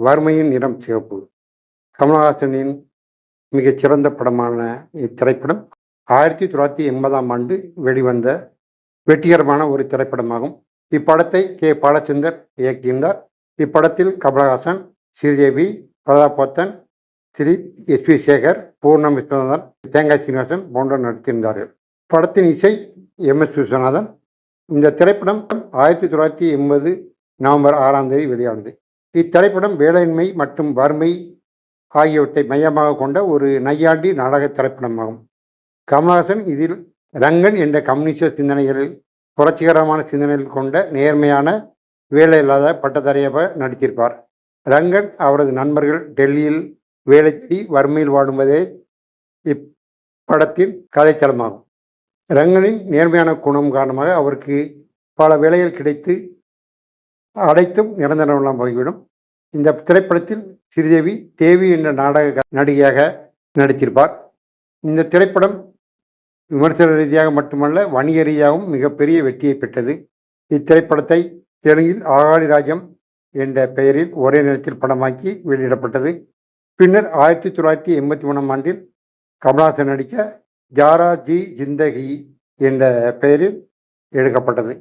வறுமையின் நிறம் சிவப்பு. கமலஹாசனின் மிகச்சிறந்த படமான இத்திரைப்படம் ஆயிரத்தி தொள்ளாயிரத்தி எண்பதாம் ஆண்டு வெளிவந்த வெற்றிகரமான ஒரு திரைப்படமாகும். இப்படத்தை கே. பாலச்சந்தர் இயக்கியிருந்தார். இப்படத்தில் கமலஹாசன் ஸ்ரீதேவி பிரதாபத்தன் திலீப் எஸ். வி. சேகர் பூர்ணம் விஸ்வநாதன் தேங்காய் சீனிவாசன் போன்றோர் நடித்திருந்தார்கள். படத்தின் இசை எம். எஸ். விஸ்வநாதன். இந்த திரைப்படம் ஆயிரத்தி தொள்ளாயிரத்தி எண்பது நவம்பர் ஆறாம் தேதி வெளியானது. இத்திரைப்படம் வேலையின்மை மற்றும் வறுமை ஆகியவற்றை மையமாக கொண்ட ஒரு நையாண்டி நாடக திரைப்படமாகும். கமலஹாசன் இதில் ரங்கன் என்ற கம்யூனிஸ்ட சிந்தனைகளில் புரட்சிகரமான சிந்தனைகள் கொண்ட நேர்மையான வேலை இல்லாத பட்டதாரியாக நடித்திருப்பார். ரங்கன் அவரது நண்பர்கள் டெல்லியில் வேலை தேடி வறுமையில் வாடுவதே இப்படத்தின் கதைத்தளமாகும். ரங்கனின் நேர்மையான குணம் காரணமாக அவருக்கு பல வேலைகள் கிடைத்து அனைத்தும் நிரந்தரமெல்லாம் போய்விடும். இந்த திரைப்படத்தில் ஸ்ரீதேவி தேவி என்ற நாடக நடிகையாக நடித்திருப்பார். இந்த திரைப்படம் விமர்சன ரீதியாக மட்டுமல்ல வணிக ரீதியாகவும் மிகப்பெரிய வெற்றியை பெற்றது. இத்திரைப்படத்தை தெலுங்கில் ஆகாளி ராஜம் என்ற பெயரில் ஒரே நேரத்தில் படமாக்கி வெளியிடப்பட்டது. பின்னர் ஆயிரத்தி தொள்ளாயிரத்தி எண்பத்தி மூணாம் ஆண்டில் கமல்ஹாசன் நடிக்க ஜாரா ஜி ஜிந்தகி என்ற பெயரில் எடுக்கப்பட்டது.